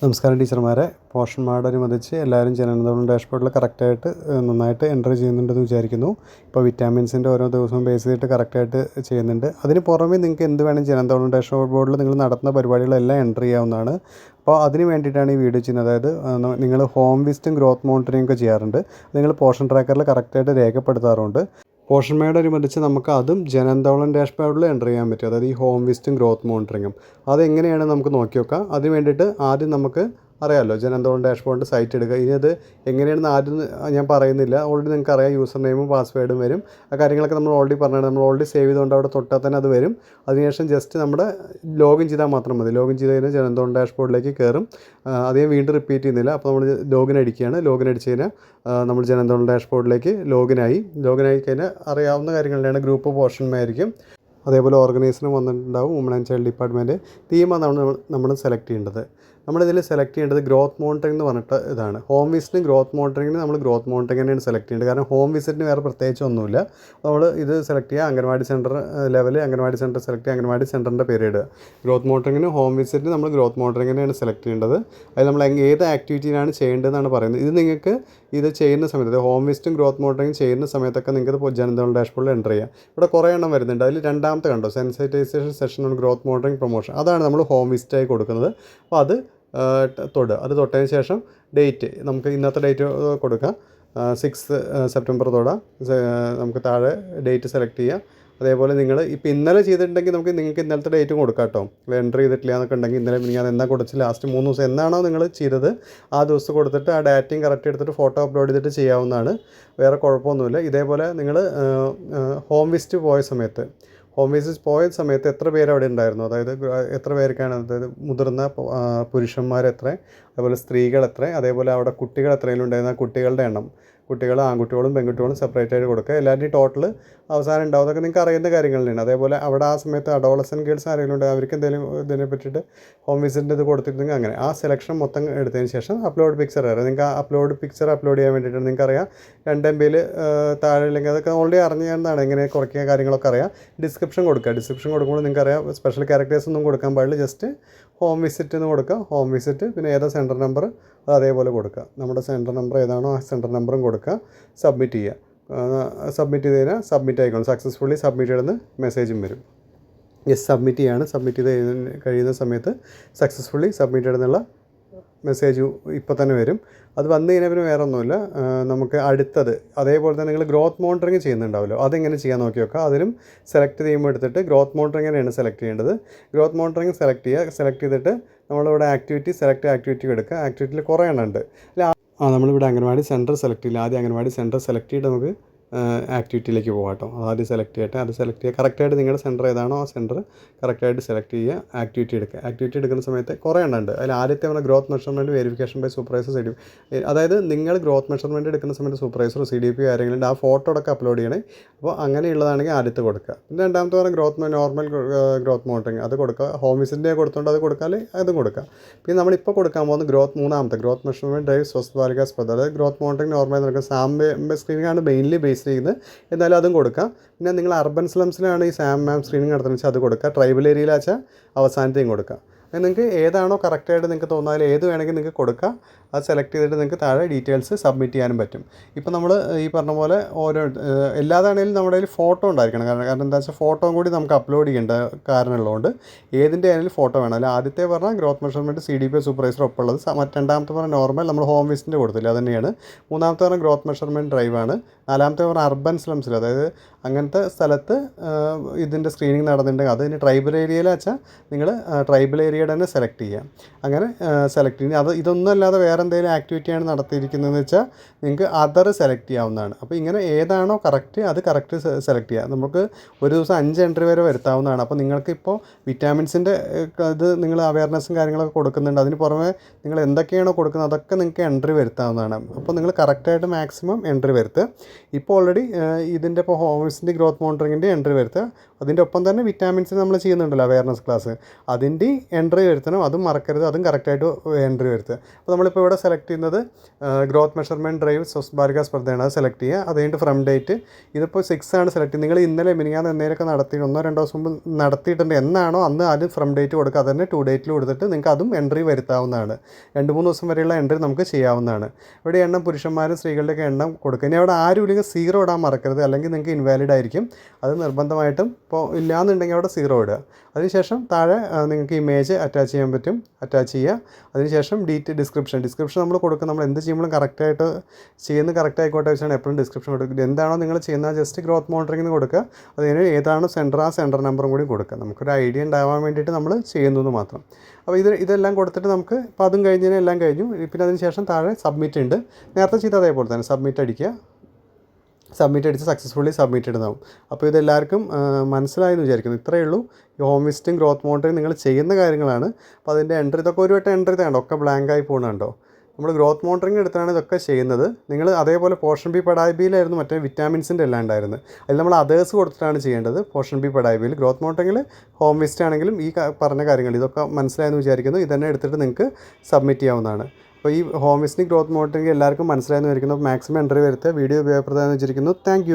നമസ്കാരം ടീച്ചർമാരെ. പോഷൻ പോഷന്മാരോടനുബന്ധിച്ച് എല്ലാവരും ജനനത്തോളം ഡാഷ്ബോർഡിൽ കറക്റ്റായിട്ട് നന്നായിട്ട് എന്റർ ചെയ്യുന്നുണ്ടെന്ന് വിചാരിക്കുന്നു. ഇപ്പോൾ വിറ്റാമിൻസിന്റെ ഓരോ ദിവസവും ബേസ് ചെയ്തിട്ട് കറക്റ്റായിട്ട് ചെയ്യുന്നുണ്ട്. അതിന് പുറമേ നിങ്ങൾക്ക് എന്ത് വേണം ജനനത്തോളം ഡാഷ്ബോർഡിൽ നിങ്ങൾ നടത്തുന്ന പരിപാടികളെല്ലാം എന്റർ ചെയ്യാവുന്നതാണ്. അപ്പോൾ അതിന് വേണ്ടിയിട്ടാണ് ഈ വീഡിയോ ചെയ്യുന്നത്. അതായത് നിങ്ങൾ ഹോം വിസ്റ്റും ഗ്രോത്ത് മോണിറ്ററിംഗ് ഒക്കെ ചെയ്യാറുണ്ട് നിങ്ങൾ പോഷൻ ട്രാക്കറിൽ കറക്റ്റായിട്ട് രേഖപ്പെടുത്താറുണ്ട്. പോഷൻ അനുബന്ധിച്ച് നമുക്ക് അതും ജനന്തോളം ഡാഷ്ബോർഡിൽ എന്റർ ചെയ്യാൻ പറ്റും. അതായത് ഈ ഹോം വിസ്റ്റും ഗ്രോത്ത് മോണിറ്ററിങ്ങും. അതെങ്ങനെയാണ് നമുക്ക് നോക്കി നോക്കാം അതിന് വേണ്ടിയിട്ട് ആദ്യം നമുക്ക് അറിയാമല്ലോ ജനന്തോൺ ഡാഷ്ബോർഡിന്റെ സൈറ്റ് എടുക്കുക. ഇനി അത് എങ്ങനെയാണെന്ന് ആദ്യം ഞാൻ പറയുന്നില്ല. ഓൾറെഡി നിങ്ങൾക്ക് അറിയാം യൂസർ നെയിമും പാസ്വേഡും വരും. ആ കാര്യങ്ങളൊക്കെ നമ്മൾ ഓൾറെഡി പറഞ്ഞാണ് നമ്മൾ ഓൾറെഡി സേവ് ചെയ്തുകൊണ്ട് അവിടെ തൊട്ടാൽ തന്നെ അത് വരും. അതിനുശേഷം ജസ്റ്റ് നമ്മുടെ ലോഗിൻ ചെയ്താൽ മാത്രം മതി. ലോഗിൻ ചെയ്ത് കഴിഞ്ഞാൽ ജനന്തോളം ഡാഷ്ബോർഡിലേക്ക് കയറും. അതേ വീണ്ടും റിപ്പീറ്റ് ചെയ്യുന്നില്ല. അപ്പോൾ നമ്മൾ ലോഗിൻ അടിക്കുകയാണ്. ലോഗിൻ അടിച്ച് കഴിഞ്ഞാൽ നമ്മൾ ജനന്തോൺ ഡാഷ്ബോർഡിലേക്ക് ലോഗിനായി ലോഗിനായി കഴിഞ്ഞാൽ അറിയാവുന്ന കാര്യങ്ങളുടെയാണ് ഗ്രൂപ്പ് പോർഷന്മായിരിക്കും അതേപോലെ ഓർഗനൈസറും വന്നിട്ടുണ്ടാവും വുമൺ ആൻഡ് ചൈൽഡ് ഡിപ്പാർട്ട്മെന്റ് തീമാണ് നമ്മൾ നമ്മൾ സെലക്ട് ചെയ്യേണ്ടത്. നമ്മളിതിൽ സെലക്ട് ചെയ്യേണ്ടത് ഗ്രോത്ത് മോണിറ്ററിംഗ് എന്ന് പറഞ്ഞിട്ട് ഇതാണ്. ഹോം വിസിറ്റിന് ഗ്രോത്ത് മോണിറ്ററിംഗിന് നമ്മൾ ഗ്രോത്ത് മോണിറ്ററിംഗ് തന്നെയാണ് സെലക്ട് ചെയ്യേണ്ടത്. കാരണം ഹോം വിസിറ്റിന് വേറെ പ്രത്യേകിച്ച് ഒന്നുമില്ല. നമ്മൾ ഇത് സെലക്ട് ചെയ്യുക anganwadi centre level anganwadi centre select ചെയ്യുക അംഗൻവാടി സെന്ററിന്റെ പേര് ഇടുക. ഗ്രോത്ത് മോണിറ്ററിംഗിന് ഹോം വിസിറ്റിന് നമ്മൾ ഗ്രോത്ത് മോണിറ്ററിംഗ് തന്നെയാണ് സെലക്ട് ചെയ്യേണ്ടത്. അത് നമ്മൾ ഏത് ആക്ടിവിറ്റിയിലാണ് ചെയ്യേണ്ടതെന്നാണ് പറയുന്നത്. ഇത് നിങ്ങൾക്ക് ഇത് ചെയ്യുന്ന സമയത്ത് ഹോം വിസ്റ്റും ഗ്രോത്ത് മോട്ടറിങ് ചെയ്യുന്ന സമയത്തൊക്കെ നിങ്ങൾക്ക് ജനതകൾ ഡാഷ്ബോർഡിൽ എന്റർ ചെയ്യാം. ഇവിടെ കുറേ എണ്ണം വരുന്നുണ്ട്. അതിൽ രണ്ടാമത്തെ കണ്ടോ? Sensitization session on growth monitoring promotion അതാണ് നമ്മൾ ഹോം വിസ്റ്റായി കൊടുക്കുന്നത്. അപ്പോൾ അത് തൊട്. അത് തൊട്ടതിന് ശേഷം ഡേറ്റ് നമുക്ക് ഇന്നത്തെ ഡേറ്റ് കൊടുക്കാം. സിക്സ് സെപ്റ്റംബർ തൊടാം. നമുക്ക് താഴെ ഡേറ്റ് സെലക്ട് ചെയ്യാം. അതേപോലെ നിങ്ങൾ ഇപ്പോൾ ഇന്നലെ ചെയ്തിട്ടുണ്ടെങ്കിൽ നമുക്ക് നിങ്ങൾക്ക് ഇന്നലത്തെ ഡേറ്റും കൊടുക്കാം കേട്ടോ. എന്റർ ചെയ്തിട്ടില്ല എന്നൊക്കെ ഉണ്ടെങ്കിൽ ഇന്നലെ ഞാൻ എന്നാ കൊടുത്ത് ലാസ്റ്റ് മൂന്ന് ദിവസം എന്നാണോ നിങ്ങൾ ചെയ്തത്? ആ ദിവസം കൊടുത്തിട്ട് ആ ഡാറ്റയും കറക്റ്റ് എടുത്തിട്ട് ഫോട്ടോ അപ്ലോഡ് ചെയ്തിട്ട് ചെയ്യാവുന്നതാണ്. വേറെ കുഴപ്പമൊന്നുമില്ല. ഇതേപോലെ നിങ്ങൾ ഹോം വിസിറ്റ് പോയ സമയത്ത് ഹോം വിസിറ്റ് പോയ സമയത്ത് എത്ര പേര് അവിടെ ഉണ്ടായിരുന്നു? അതായത് എത്ര പേർക്കാണ്? അതായത് മുതിർന്ന പുരുഷന്മാർ എത്ര അതുപോലെ സ്ത്രീകൾ എത്ര അതേപോലെ അവിടെ കുട്ടികൾ എത്രയെങ്കിലും ഉണ്ടായിരുന്ന? കുട്ടികളുടെ എണ്ണം. കുട്ടികൾ ആൺകുട്ടികളും പെൺകുട്ടികളും സെപ്പറേറ്റ് ആയിട്ട് കൊടുക്കുക. എല്ലാവരുടെയും ടോട്ടൽ അവസാനം ഉണ്ടാവും. അതൊക്കെ നിങ്ങൾക്ക് അറിയുന്ന കാര്യങ്ങൾ തന്നെയാണ് അതേപോലെ അവിടെ ആ സമയത്ത് അഡോളസൻ ഗേൾസ് ആരെങ്കിലും ഉണ്ട് അവർക്ക് എന്തെങ്കിലും ഇതിനെ പറ്റിയിട്ട് ഹോം വിസിറ്റിന്റെ ഇത് കൊടുത്തിട്ടുണ്ടെങ്കിൽ അങ്ങനെ. ആ സെലക്ഷൻ മൊത്തം എടുത്തതിന് ശേഷം അപ്ലോഡ് പിക്ചർ അറിയാം. നിങ്ങൾക്ക് ആ അപ്ലോഡ് പിക്ചർ അപ്ലോഡ് ചെയ്യാൻ വേണ്ടിയിട്ട് നിങ്ങൾക്ക് അറിയാം. രണ്ട് എം ബിയിൽ താഴെ അല്ലെങ്കിൽ അതൊക്കെ ഓൾറെഡി അറിഞ്ഞതാണ് എങ്ങനെ കുറയ്ക്കുക കാര്യങ്ങളൊക്കെ അറിയാം. ഡിസ്ക്രിപ്ഷൻ കൊടുക്കുക. ഡിസ്ക്രിപ്ഷൻ കൊടുക്കുമ്പോൾ നിങ്ങൾക്ക് അറിയാം. സ്പെഷ്യൽ ക്യാരക്ടേഴ്സ് ഒന്നും കൊടുക്കാൻ പാടില്ല. ജസ്റ്റ് ഹോം വിസിറ്റ് എന്ന് കൊടുക്കുക. ഹോം വിസിറ്റ് പിന്നെ ഏതാ സെന്റർ നമ്പർ അത് അതേപോലെ കൊടുക്കുക. നമ്മുടെ സെന്റർ നമ്പർ ഏതാണോ ആ സെന്റർ നമ്പറും കൊടുക്കുക. സബ്മിറ്റ് ചെയ്യുക. സബ്മിറ്റ് ചെയ്ത് കഴിഞ്ഞാൽ സബ്മിറ്റ് ആയിക്കോളും. സക്സസ്ഫുള്ളി സബ്മിറ്റ് ചെയ്തെന്ന് മെസ്സേജും വരും. യെസ് സബ്മിറ്റ് ചെയ്യാണ്. സബ്മിറ്റ് ചെയ്ത് കഴിയുന്ന സമയത്ത് സക്സസ്ഫുള്ളി സബ്മിറ്റ് എന്നുള്ള മെസ്സേജ് ഇപ്പോൾ തന്നെ വരും. അത് വന്നു കഴിഞ്ഞാൽ പിന്നെ വേറെ ഒന്നുമില്ല നമുക്ക് അടുത്തത് അതേപോലെ തന്നെ നിങ്ങൾ ഗ്രോത്ത് മോണിറ്ററിങ് ചെയ്യുന്നുണ്ടാവുമല്ലോ. അതെങ്ങനെ ചെയ്യാൻ നോക്കി നോക്കുക അതിനും സെലക്ട് ചെയ്യുമ്പോൾ എടുത്തിട്ട് ഗ്രോത്ത് മോണിറ്ററിങ് തന്നെയാണ് സെലക്ട് ചെയ്യേണ്ടത്. ഗ്രോത്ത് മോണിറ്ററിങ് സെലക്ട് ചെയ്യുക. സെലക്ട് ചെയ്തിട്ട് നമ്മളിവിടെ ആക്ടിവിറ്റി സെലക്ട് ആക്ടിവിറ്റി എടുക്കുക. ആക്ടിവിറ്റിയിൽ കുറേ എണ്ണം ഉണ്ട്. അല്ല ആ നമ്മളിവിടെ അംഗൻവാടി സെന്റർ സെലക്ട് ചെയ്യില്ല. ആദ്യം അംഗൻവാടി സെന്റർ സെലക്ട് ചെയ്തിട്ട് നമുക്ക് ആക്ടിവിറ്റിയിലേക്ക് പോകാം കേട്ടോ ആദ്യം സെലക്ട് ചെയ്യട്ടെ. അത് സെലക്ട് ചെയ്യുക കറക്റ്റായിട്ട് നിങ്ങളുടെ സെന്റർ ഏതാണോ ആ സെന്റർ കറക്റ്റായിട്ട് സെലക്ട് ചെയ്യുക ആക്ടിവിറ്റി എടുക്കുക. ആക്ടിവിറ്റി എടുക്കുന്ന സമയത്ത് കുറേ ഉണ്ടുണ്ട് ഉണ്ട്. അതിൽ ആദ്യത്തെ നമ്മുടെ growth measurement verification by supervisor C D അതായത് നിങ്ങൾ ഗ്രോത്ത് മെഷർമെന്റ് എടുക്കുന്ന സമയത്ത് സൂപ്പർവൈസർ സി ഡി പി ആരെങ്കിലും ആ ഫോട്ടോ അടക്കം അപ്ലോഡ് ചെയ്യണേ. അപ്പോൾ അങ്ങനെയുള്ളതാണെങ്കിൽ ആദ്യത്തെ കൊടുക്കുക. പിന്നെ രണ്ടാമത്തെ പറഞ്ഞാൽ ഗ്രോത്ത് നോർമൽ ഗ്രോത്ത് മോണിറ്ററിങ് അത് കൊടുക്കുക. ഹോമിസിന്റെ കൊടുത്തുകൊണ്ട് അത് കൊടുക്കാൽ അതും കൊടുക്കുക. പിന്നെ നമ്മളിപ്പോൾ കൊടുക്കാൻ പോകുന്ന ഗ്രോത്ത് മൂന്നാമത്തെ growth measurement drive Swastha Balika Spardha. അതായത് ഗ്രോത്ത് മോണിറ്ററിങ് നോർമൽ നടക്കുക സാമ്പ സ്ക്രീനിങ്ങാണ് മെയിൻലി ബേസ് ചെയ്യുന്നത്. എന്നാലും അതും കൊടുക്കാം. പിന്നെ നിങ്ങൾ അർബൻ സ്ലംസിലാണ് ഈ സാം മാം സ്ക്രീനിങ് നടത്തുന്നത്. വെച്ചാൽ അത് കൊടുക്കുക ട്രൈബൽ ഏരിയയിലാച്ചാൽ അവസാനത്തെയും കൊടുക്കുക നിങ്ങൾക്ക് ഏതാണോ കറക്റ്റായിട്ട് നിങ്ങൾക്ക് തോന്നാൽ ഏത് വേണമെങ്കിൽ നിങ്ങൾക്ക് കൊടുക്കുക അത് സെലക്ട് ചെയ്തിട്ട് നിങ്ങൾക്ക് താഴെ ഡീറ്റെയിൽസ് സബ്മിറ്റ് ചെയ്യാനും പറ്റും. ഇപ്പോൾ നമ്മൾ ഈ പറഞ്ഞ പോലെ ഓരോ എല്ലാതാണെങ്കിലും നമ്മുടെ കയ്യിൽ ഫോട്ടോ ഉണ്ടായിരിക്കണം. കാരണം കാരണം എന്താ വെച്ചാൽ ഫോട്ടോയും കൂടി നമുക്ക് അപ്ലോഡ് ചെയ്യേണ്ട കാരണമുള്ളതുകൊണ്ട് ഏതിന്റെ ആണെങ്കിലും ഫോട്ടോ വേണം. അല്ല ആദ്യത്തെ പറഞ്ഞാൽ growth measurement C D P supervisor ഒപ്പുള്ളത് രണ്ടാമത്തെ പറഞ്ഞാൽ നോർമൽ നമ്മൾ ഹോം വിസിറ്റിന്റെ കൊടുത്തില്ല അത് തന്നെയാണ്. മൂന്നാമത്തെ പറഞ്ഞാൽ ഗ്രോത്ത് മെഷർമെന്റ് ഡ്രൈവാണ് നാലാമത്തെ പറഞ്ഞാൽ അർബൻ സ്ലംസിൽ അതായത് അങ്ങനത്തെ സ്ഥലത്ത് ഇതിന്റെ സ്ക്രീനിങ് നടന്നിട്ടുണ്ടെങ്കിൽ അത് ഇനി ട്രൈബൽ ഏരിയയിലാച്ചാൽ നിങ്ങൾ ട്രൈബൽ ഏരിയയുടെ തന്നെ സെലക്ട് ചെയ്യാം. അങ്ങനെ സെലക്ട് ചെയ്യുക അത് ഇതൊന്നും അല്ലാതെ വേറെ എന്തെങ്കിലും ആക്ടിവിറ്റിയാണ് നടത്തിയിരിക്കുന്നതെന്ന് വെച്ചാൽ നിങ്ങൾക്ക് അതർ സെലക്ട് ചെയ്യാവുന്നതാണ്. അപ്പോൾ ഇങ്ങനെ ഏതാണോ കറക്റ്റ് അത് കറക്റ്റ് സെലക്ട് ചെയ്യാം. നമുക്ക് ഒരു ദിവസം അഞ്ച് എൻട്രി വരെ വരുത്താവുന്നതാണ്. അപ്പോൾ നിങ്ങൾക്ക് ഇപ്പോൾ വിറ്റാമിൻസിന്റെ ഇത് നിങ്ങൾ അവയർനെസ്സും കാര്യങ്ങളൊക്കെ കൊടുക്കുന്നുണ്ട്. അതിന് പുറമെ നിങ്ങൾ എന്തൊക്കെയാണോ കൊടുക്കുന്നത് അതൊക്കെ നിങ്ങൾക്ക് എൻട്രി വരുത്താവുന്നതാണ്. അപ്പോൾ നിങ്ങൾ കറക്റ്റായിട്ട് മാക്സിമം എൻട്രി വരുത്തുക. ഇപ്പോൾ ഓൾറെഡി ഇതിന്റെ ഇപ്പോൾ ഹോമിന്റെ ഗ്രോത്ത് മോണിറ്ററിങ്ങിന്റെ എൻട്രി വരുത്തുക. അതിന്റെ ഒപ്പം തന്നെ വിറ്റാമിൻസ് നമ്മൾ ചെയ്യുന്നുണ്ടല്ലോ അവയർനെസ് ക്ലാസ് അതിന്റെ എൻട്രി വരുത്തണം അതും മറക്കരുത് അതും കറക്റ്റായിട്ട് എൻട്രി വരുത്തുക. അപ്പോൾ നമ്മളിപ്പോൾ ഇവിടെ സെലക്ട് ചെയ്യുന്നത് ഗ്രോത്ത് മെഷർമെന്റ് ഡ്രൈവ് സ്വസ്ഭാരിക സ്പർദ്ധയാണ്. അത് സെലക്ട് ചെയ്യുക. അത് കഴിഞ്ഞിട്ട് ഫ്രം ഡേറ്റ് ഇതിപ്പോൾ സിക്സ് ആണ് സെലക്ട് ചെയ്യുന്നത്. നിങ്ങൾ ഇന്നലെ മിനിങ്ങാന്ന് എന്തെങ്കിലുമൊക്കെ നടത്തി ഒന്നോ രണ്ടോ ദിവസം മുമ്പ് നടത്തിയിട്ടുണ്ട്. എന്നാണോ അന്ന് ആദ്യം ഫ്രം ഡേറ്റ് കൊടുക്കുക. അത് തന്നെ ടു ഡേറ്റിൽ കൊടുത്തിട്ട് നിങ്ങൾക്ക് അതും എൻട്രി വരുത്താവുന്നതാണ്. രണ്ട് മൂന്ന് ദിവസം വരെയുള്ള എൻട്രി നമുക്ക് ചെയ്യാവുന്നതാണ്. ഇവിടെ എണ്ണം പുരുഷന്മാരും സ്ത്രീകളുടെയൊക്കെ എണ്ണം കൊടുക്കുക. ഇനി അവിടെ ആരും ഇല്ലെങ്കിൽ സീറോ ഇടാൻ മറക്കരുത്. അല്ലെങ്കിൽ നിങ്ങൾക്ക് ഇൻവാലിഡ് ആയിരിക്കും. അത് നിർബന്ധമായിട്ടും ഇപ്പോൾ ഇല്ലയെന്നുണ്ടെങ്കിൽ അവിടെ സീറോ ഇടുക. അതിനുശേഷം താഴെ നിങ്ങൾക്ക് ഇമേജ് അറ്റാച്ച് ചെയ്യാൻ പറ്റും. അറ്റാച്ച് ചെയ്യുക. അതിനുശേഷം ഡീറ്റ് ഡിസ്ക്രിപ്ഷൻ ഡിസ്ക്രിപ്ഷൻ നമ്മൾ കൊടുക്കുക നമ്മൾ എന്ത് ചെയ്യുമ്പോഴും കറക്റ്റായിട്ട് ചെയ്യുന്നത് കറക്റ്റ് ആയിക്കോട്ടെ വെച്ചാണ് എപ്പോഴും ഡിസ്ക്രിപ്ഷൻ കൊടുക്കുക. എന്താണോ നിങ്ങൾ ചെയ്യുന്നത് ജസ്റ്റ് ഗ്രോത്ത് മോണിറ്ററിംഗ് കൊടുക്കുക. അതിന് ഏതാണ് സെന്റർ ആ സെന്റർ നമ്പറും കൂടി കൊടുക്കുക. നമുക്കൊരു ഐഡിയ ഉണ്ടാവാൻ വേണ്ടിയിട്ട് നമ്മൾ ചെയ്യുന്നത് മാത്രം. അപ്പോൾ ഇത് ഇതെല്ലാം കൊടുത്തിട്ട് നമുക്ക് ഇപ്പോൾ അതും കഴിഞ്ഞതിന് എല്ലാം കഴിഞ്ഞു. പിന്നെ അതിനുശേഷം താഴെ സബ്മിറ്റ് ഉണ്ട്. നേരത്തെ ചെയ്ത അതേപോലെ തന്നെ. സബ്മിറ്റ് അടിക്കുക. സബ്മിറ്റ് അടിച്ച് സക്സസ്ഫുള്ളി സബ്മിറ്റഡ് ആവും അപ്പോൾ ഇതെല്ലാവർക്കും മനസ്സിലായെന്ന് വിചാരിക്കുന്നു. ഇത്രയേ ഉള്ളൂ. ഈ ഹോം വിസിറ്റും ഗ്രോത്ത് മോണിറ്ററിങ് നിങ്ങൾ ചെയ്യുന്ന കാര്യങ്ങളാണ്. അപ്പോൾ അതിന്റെ എൻട്രി ഇതൊക്കെ ഒരു വട്ടം എൻട്രി തേണ്ട ഒക്കെ ബ്ലാങ്ക് ആയി പോകുന്നുണ്ടോ നമ്മൾ ഗ്രോത്ത് മോണിറ്ററിങ് എടുത്താണ് ഇതൊക്കെ ചെയ്യുന്നത്. നിങ്ങൾ അതേപോലെ പോർഷൻ ബി പടായ്ബിയിലായിരുന്നു മറ്റേ വിറ്റാമിൻസിന്റെ എല്ലാം ഉണ്ടായിരുന്നത്. അതിൽ നമ്മൾ അതേഴ്സ് കൊടുത്തിട്ടാണ് ചെയ്യേണ്ടത്. പോർഷൻ ബി പടായ്ബിയിൽ ഗ്രോത്ത് മോണിറ്ററിങ്ങിൽ ഹോം വിസ്റ്റ് ആണെങ്കിലും ഈ പറഞ്ഞ കാര്യങ്ങൾ ഇതൊക്കെ മനസ്സിലായെന്ന് വിചാരിക്കുന്നു. ഇതന്നെ എടുത്തിട്ട് നിങ്ങൾക്ക് സബ്മിറ്റ് ചെയ്യാവുന്നതാണ്. അപ്പോൾ ഈ ഹോം വിസിറ്റിംഗ് ഗ്രോത്ത് മോണിറ്ററിങ് എല്ലാവർക്കും മനസ്സിലായെന്ന് വിചാരിക്കുന്നു. മാക്സിമം എൻട്രി വരുത്തുക വീഡിയോ ഉപയോഗപ്രദമാണെന്ന് വെച്ചിരിക്കുന്നു താങ്ക്